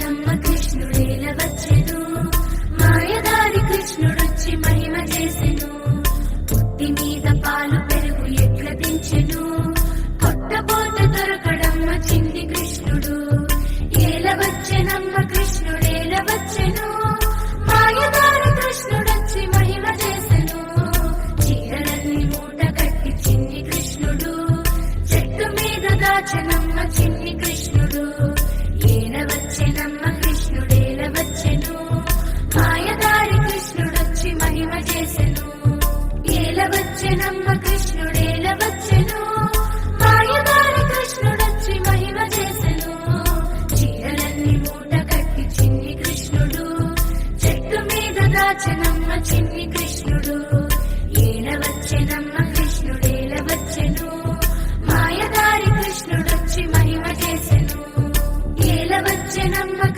వెంటమ్మ కృష్ణుడేల వచ్చెను. మాయదారి కృష్ణుడొచ్చి మహిమ చేసెను. పుట్టి మీద పాలు పెరుగు ఎట్ల పెంచెను కొట్టబోత దొరకడమ్మ చిన్ని కృష్ణుడు. ఏల వచ్చెనమ్మ కృష్ణుడేల వచ్చెను. మాయదారి కృష్ణుడొచ్చి మహిమ చేసెను. చీరలన్నీ మూట కట్టి చిన్ని కృష్ణుడు. చెట్టు మీద దాచనమ్మ చిన్ని కృష్ణుడు. వచ్చెనమ్మ చిన్ని కృష్ణుడు. ఏడ మాయదారి మహిమ చేసెను. ఏల వచ్చెనమ్మ